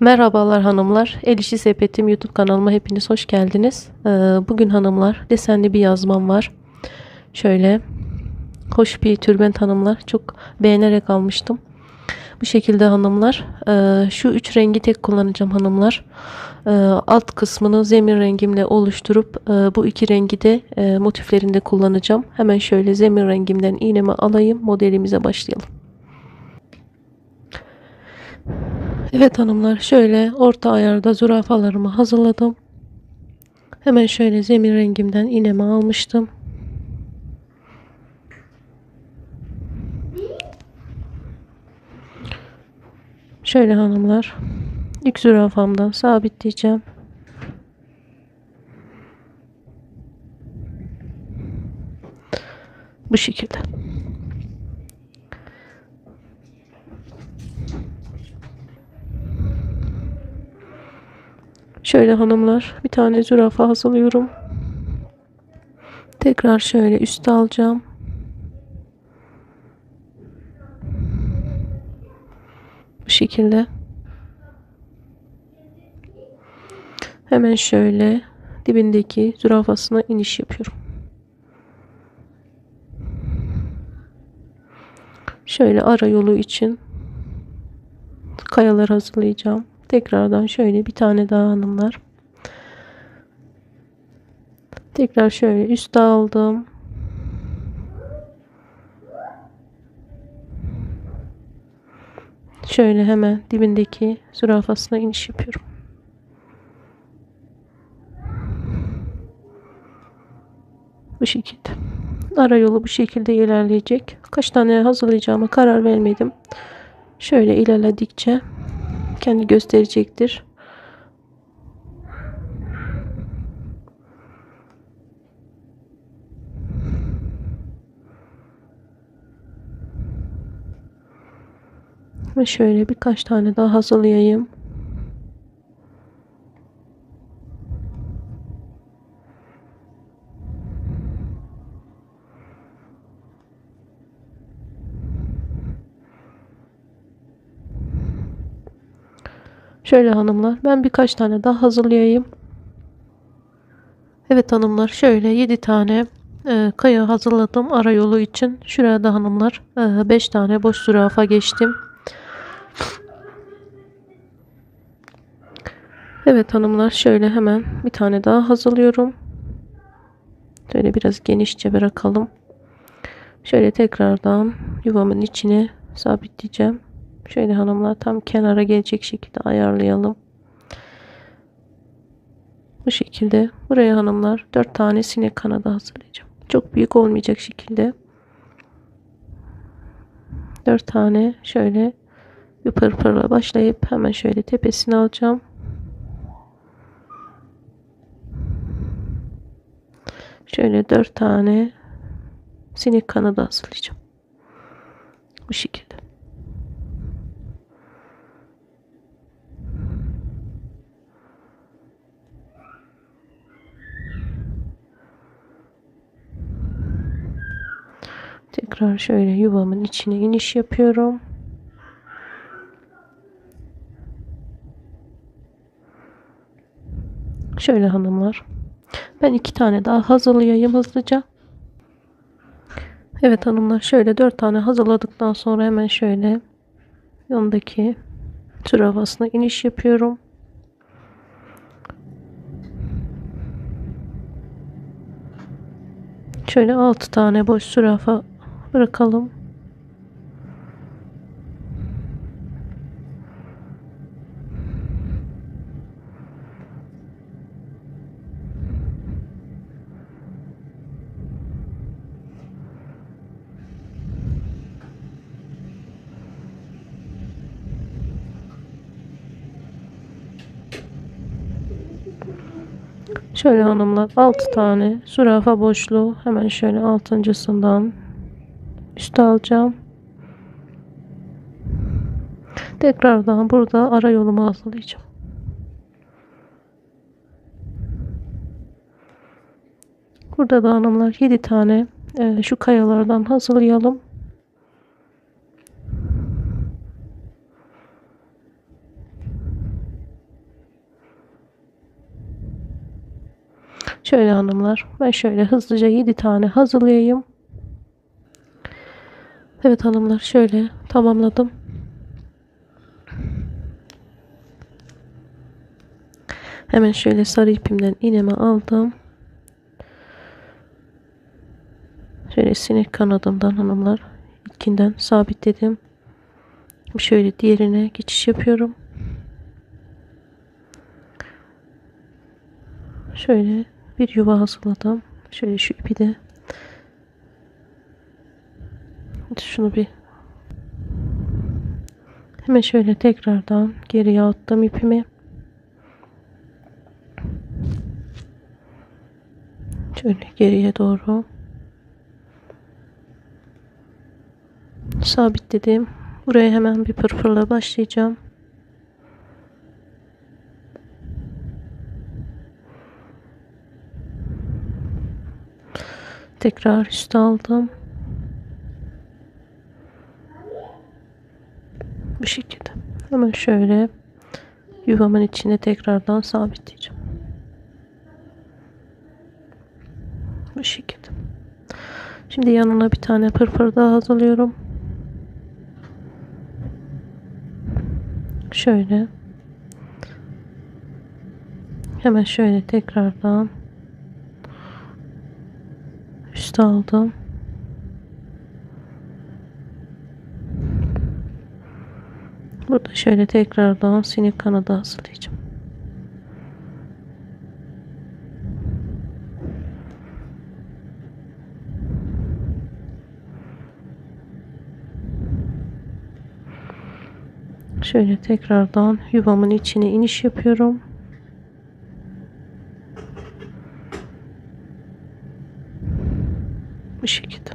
Merhabalar hanımlar. El Sepetim YouTube kanalıma hepiniz hoş geldiniz. Ee, Bugün hanımlar desenli bir yazmam var. Şöyle hoş bir tülbent hanımlar. Çok beğenerek almıştım. Bu şekilde hanımlar. Ee, Şu üç rengi tek kullanacağım hanımlar. Ee, Alt kısmını zemin rengimle oluşturup e, bu iki rengi de e, motiflerinde kullanacağım. Hemen şöyle zemin rengimden iğnemi alayım. Modelimize başlayalım. Evet hanımlar şöyle orta ayarda zürafalarımı hazırladım. Hemen şöyle zemin rengimden iğnemi almıştım. Şöyle hanımlar ilk zürafamdan sabitleyeceğim. Bu şekilde. Şöyle hanımlar bir tane zürafa hazırlıyorum. Tekrar şöyle üste alacağım. Bu şekilde. Hemen şöyle dibindeki zürafasına iniş yapıyorum. Şöyle ara yolu için kayalar hazırlayacağım. Tekrardan şöyle bir tane daha hanımlar. Tekrar şöyle üste aldım. Şöyle hemen dibindeki zürafasına iniş yapıyorum. Bu şekilde. Ara yolu bu şekilde ilerleyecek. Kaç tane hazırlayacağıma karar vermedim. Şöyle ilerledikçe kendi gösterecektir. Ve şöyle birkaç tane daha hazırlayayım. Şöyle hanımlar ben birkaç tane daha hazırlayayım. Evet hanımlar şöyle 7 tane e, kaya hazırladım ara yolu için. Şuraya da hanımlar 5 e, tane boş zürafa geçtim. Evet hanımlar şöyle hemen bir tane daha hazırlıyorum. Şöyle biraz genişçe bırakalım. Şöyle tekrardan yuvamın içine sabitleyeceğim. Şöyle hanımlar tam kenara gelecek şekilde ayarlayalım. Bu şekilde buraya hanımlar 4 tane sinek kanadı hazırlayacağım. Çok büyük olmayacak şekilde 4 tane şöyle bir pırpırla başlayıp hemen şöyle tepesini alacağım. Şöyle 4 tane sinek kanadı hazırlayacağım. Bu şekilde. Tekrar şöyle yuvamın içine iniş yapıyorum. Şöyle hanımlar. Ben iki tane daha hazırlayayım hızlıca. Evet hanımlar şöyle dört tane hazırladıktan sonra hemen şöyle yanındaki tür iniş yapıyorum. Şöyle 6 tane boş zürafa bırakalım. Şöyle hanımlar 6 tane zürafa boşluğu hemen şöyle altıncısından üst alacağım. Tekrardan burada ara yolumu hazırlayacağım. Burada da hanımlar 7 tane e, şu kayalardan hazırlayalım. Şöyle hanımlar ben şöyle hızlıca 7 tane hazırlayayım. Evet hanımlar şöyle tamamladım. Hemen şöyle sarı ipimden iğnemi aldım. Şöyle sinek kanadımdan hanımlar ilkinden sabitledim. Şöyle diğerine geçiş yapıyorum. Şöyle bir yuva hazırladım. Şöyle şu ipi de şunu bir hemen şöyle tekrardan geriye attım ipimi. Şöyle geriye doğru sabitledim. Buraya hemen bir pırpırla başlayacağım. Tekrar üste aldım. Bu şekilde. Hemen şöyle yuvamın içine tekrardan sabitleyeceğim. Bu şekilde. Şimdi yanına bir tane pırpır daha hazırlıyorum. Şöyle. Hemen şöyle tekrardan üste aldım. Burada şöyle tekrardan sinek kanadı hazırlayacağım. Şöyle tekrardan yuvamın içine iniş yapıyorum. Bu şekilde.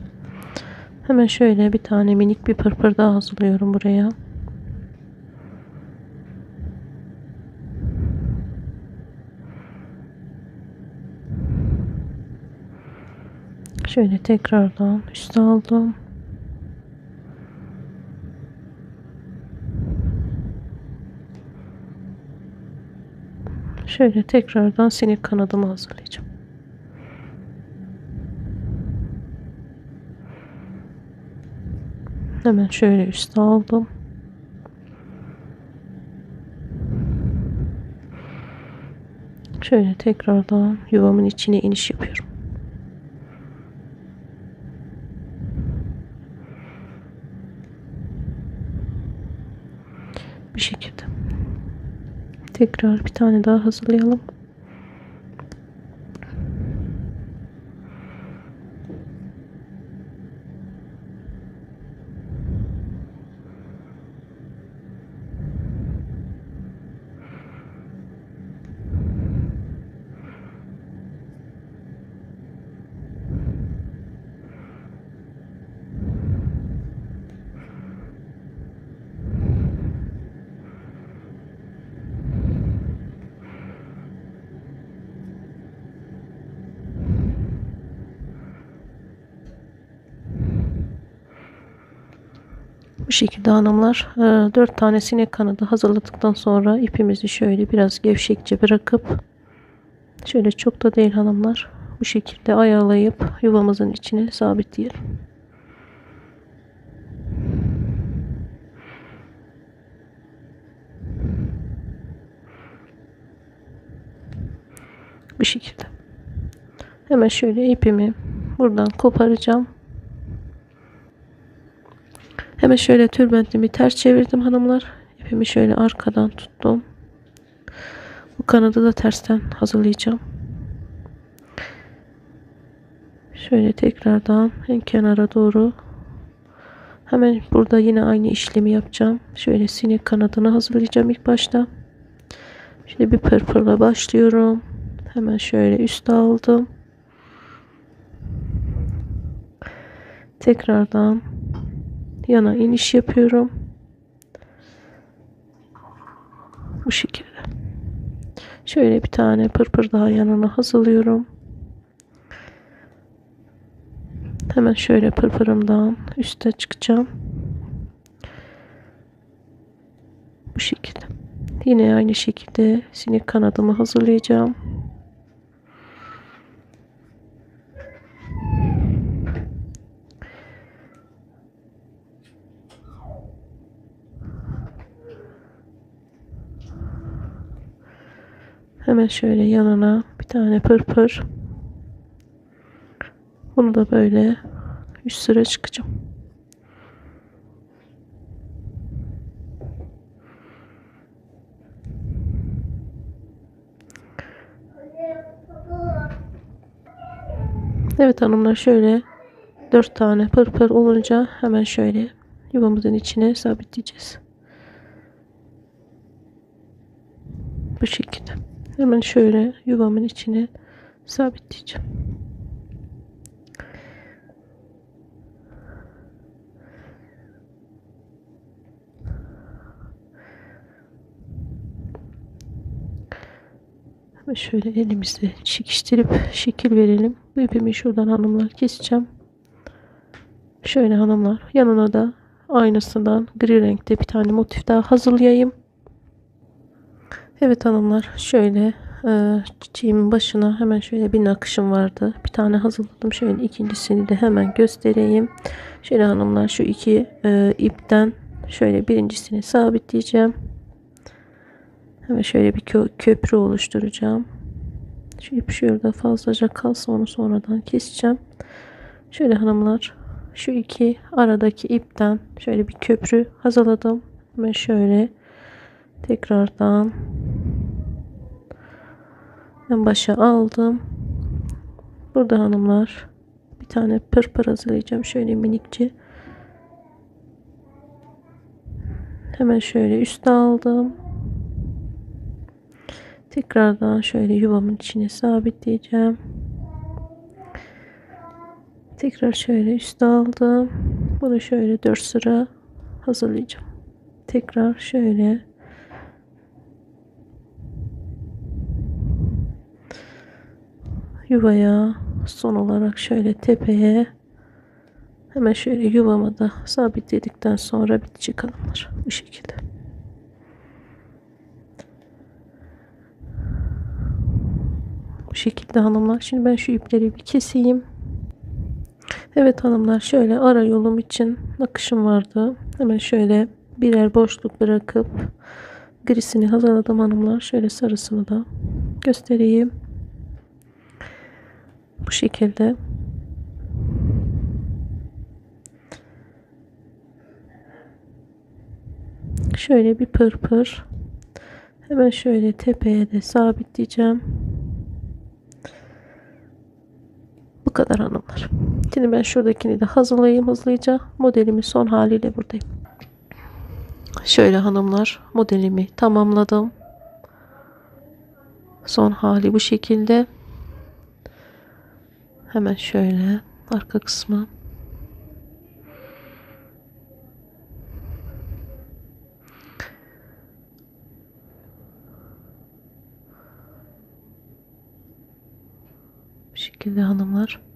Hemen şöyle bir tane minik bir pırpır daha hazırlıyorum buraya. Şöyle tekrardan üste aldım. Şöyle tekrardan sinek kanadımı hazırlayacağım. Hemen şöyle üste aldım. Şöyle tekrardan yuvamın içine iniş yapıyorum. Bir şekilde. Tekrar bir tane daha hazırlayalım. Bu şekilde hanımlar 4 e, tane sinek kanadı hazırladıktan sonra ipimizi şöyle biraz gevşekçe bırakıp şöyle çok da değil hanımlar bu şekilde ayarlayıp yuvamızın içine sabitleyelim. Bu şekilde. Hemen şöyle ipimi buradan koparacağım. Hemen şöyle tülbentimi ters çevirdim hanımlar. İpimi şöyle arkadan tuttum. Bu kanadı da tersten hazırlayacağım. Şöyle tekrardan en kenara doğru hemen burada yine aynı işlemi yapacağım. Şöyle sinek kanadını hazırlayacağım ilk başta. Şimdi bir pırpırla başlıyorum. Hemen şöyle üste aldım. Tekrardan yana iniş yapıyorum. Bu şekilde. Şöyle bir tane pırpır daha yanına hazırlıyorum. Hemen şöyle pırpırımdan üste çıkacağım. Bu şekilde. Yine aynı şekilde sinek kanadımı hazırlayacağım. Hemen şöyle yanına bir tane pırpır. Bunu da böyle üst sıra çıkacağım. Evet hanımlar şöyle dört tane pırpır olunca hemen şöyle yuvamızın içine sabitleyeceğiz. Bu şekilde. Hemen şöyle yuvamın içine sabitleyeceğim. Ve şöyle elimizle çekiştirip şekil verelim. Bu ipimi şuradan hanımlar keseceğim. Şöyle hanımlar yanına da aynısından gri renkte bir tane motif daha hazırlayayım. Evet hanımlar şöyle e, çiçeğimin başına hemen şöyle bir nakışım vardı. Bir tane hazırladım. Şöyle ikincisini de hemen göstereyim. Şöyle hanımlar şu iki e, ipten şöyle birincisini sabitleyeceğim. Hemen şöyle bir kö köprü oluşturacağım. Şu ip şurada fazlaca kalsa onu sonradan keseceğim. Şöyle hanımlar şu iki aradaki ipten şöyle bir köprü hazırladım. Hemen şöyle tekrardan en başa aldım. Burada hanımlar bir tane pırpır hazırlayacağım. Şöyle minikçe. Hemen şöyle üste aldım. Tekrardan şöyle yuvamın içine sabitleyeceğim. Tekrar şöyle üste aldım. Bunu şöyle 4 sıra hazırlayacağım. Tekrar şöyle yuvaya son olarak şöyle tepeye hemen şöyle yuvama da sabitledikten sonra bitecek hanımlar bu şekilde. Bu şekilde hanımlar. Şimdi ben şu ipleri bir keseyim. Evet hanımlar şöyle ara yolum için nakışım vardı. Hemen şöyle birer boşluk bırakıp grisini hazırladım hanımlar. Şöyle sarısını da göstereyim. Bu şekilde. Şöyle bir pırpır. Hemen şöyle tepeye de sabitleyeceğim. Bu kadar hanımlar. Şimdi ben şuradakini de hazırlayayım hızlıca. Modelimin son haliyle buradayım. Şöyle hanımlar modelimi tamamladım. Son hali bu şekilde. Hemen şöyle arka kısmı. Bu şekilde hanımlar.